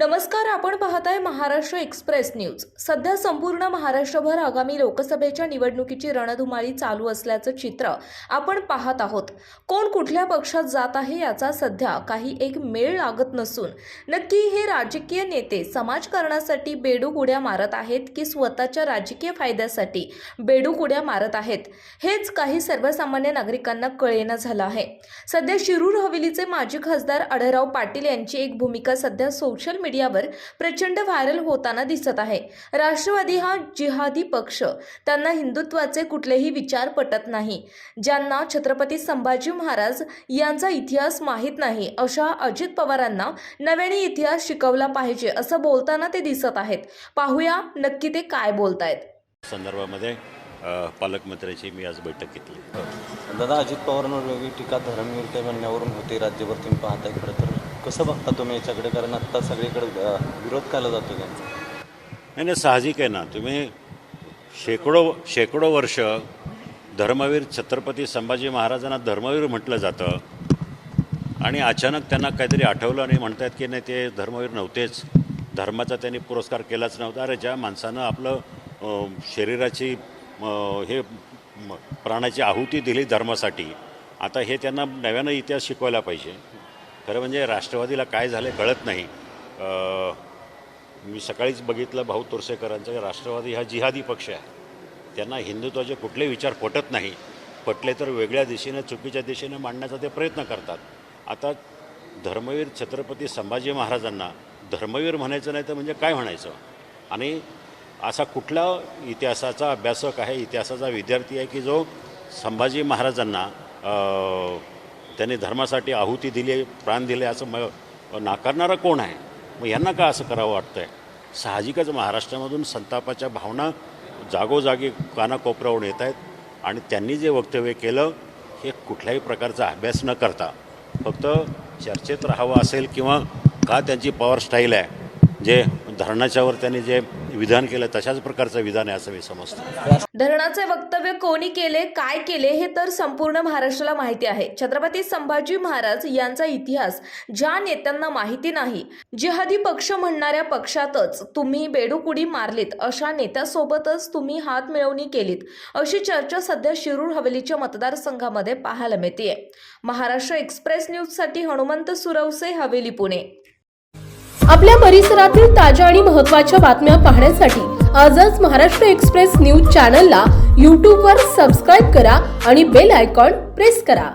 नमस्कार आपण पाहताय महाराष्ट्र एक्सप्रेस न्यूज. सध्या संपूर्ण महाराष्ट्रभर आगामी लोकसभेच्या निवडणुकीची रणधुमाळी चालू असल्याचं चित्र आपण पाहत आहोत. कोण कुठल्या पक्षात जात आहे याचा सध्या काही एक मेळ लागत नसून नक्की हे राजकीय नेते समाजकारणासाठी बेडूक उड्या मारत आहेत की स्वतःच्या राजकीय फायद्यासाठी बेडूक उड्या मारत आहेत? हेच काही सर्वसामान्य नागरिकांना कळेना झालं आहे. सध्या शिरूर हवेलीचे माजी खासदार आढळराव पाटील यांची एक भूमिका सध्या सोशल मीडिया मीडियावर प्रचंड व्हायरल होताना दिसत आहे. राष्ट्रवादी हा जिहादी पक्ष. त्यांना हिंदुत्वाचे कुठलेही विचार पटत नाही. ज्यांना छत्रपती संभाजी महाराज यांचा इतिहास माहीत नाही अशा अजित पवारांना नव्याने इतिहास शिकवला पाहिजे असं बोलताना ते दिसत आहेत. पाहूया नक्की ते काय बोलतायत. संदर्भामध्ये पालकमंत्र्यांची मी आज बैठक घेतली. दादा अजित पवारांवर वेगळी टीका धर्मविरुद्ध म्हणण्यावरून होते. राज्यभर तुम्ही पाहताय खरं तर कसं बघता तुम्ही याच्याकडे? कारण आत्ता सगळीकडे विरोध केला जातो त्यांचा. नाही नाही साहजिक आहे ना. तुम्ही शेकडो शेकडो वर्ष धर्मवीर छत्रपती संभाजी महाराजांना धर्मवीर म्हटलं जातं आणि अचानक त्यांना काहीतरी आठवलं आणि म्हणतात की नाही ते धर्मवीर नव्हतेच. धर्माचा त्यांनी पुरस्कार केलाच नव्हता. अरे ज्या माणसानं आपलं शरीराची हे प्राणाची आहुती दिली धर्मासाठी आता हे त्यांना नव्यानं इतिहास शिकवायला पाहिजे. खरं म्हणजे राष्ट्रवादीला काय झालं कळत नाही. मी सकाळीच बघितलं भाऊ तोरसेकरांचं की राष्ट्रवादी हा जिहादी पक्ष आहे. त्यांना हिंदुत्वाचे कुठले विचार पटत नाही. पटले तर वेगळ्या दिशेनं चुकीच्या दिशेनं मांडण्याचा ते प्रयत्न करतात. आता धर्मवीर छत्रपती संभाजी महाराजांना धर्मवीर म्हणायचं नाही तर म्हणजे काय म्हणायचं? आणि असा कुठला इतिहासाचा अभ्यासक आहे इतिहासाचा विद्यार्थी आहे की जो संभाजी महाराजांना त्यांनी धर्मासाठी आहुती दिली प्राण दिले असं म नाकारणारा कोण आहे? मग यांना का असं करावं वाटतं आहे साहजिकच महाराष्ट्रामधून संतापाच्या भावना जागोजागी कानाकोपऱ्यावरून येत आहेत आणि त्यांनी जे वक्तव्य केलं हे कुठल्याही प्रकारचा अभ्यास न करता. फक्त चर्चेत राहावं असेल किंवा का त्यांची पॉवर स्टाईल आहे? जे धरणाच्यावर त्यांनी जे विधान केलं तशाच प्रकारचं विधान आहे असं मी समजतो. धरणाचे वक्तव्य कोणी केले काय केले हे तर संपूर्ण महाराष्ट्राला माहिती आहे. छत्रपती संभाजी महाराज यांचा इतिहास ज्या नेत्यांना माहिती नाही जिहादी पक्ष म्हणणाऱ्या पक्षातच तुम्ही बेडूकुडी मारलीत अशा नेत्यासोबतच तुम्ही हात मिळवणी केलीत अशी चर्चा सध्या शिरूर हवेलीच्या मतदारसंघामध्ये पाहायला मिळते महाराष्ट्र एक्सप्रेस न्यूजसाठी हनुमंत सुरवसे हवेली पुणे. आपल्या परिसरातील ताज्या आणि महत्त्वाच्या बातम्या पाहण्यासाठी आजच महाराष्ट्र एक्सप्रेस न्यूज चॅनलला यूट्यूबवर सबस्क्राईब करा आणि बेल आयकॉन प्रेस करा.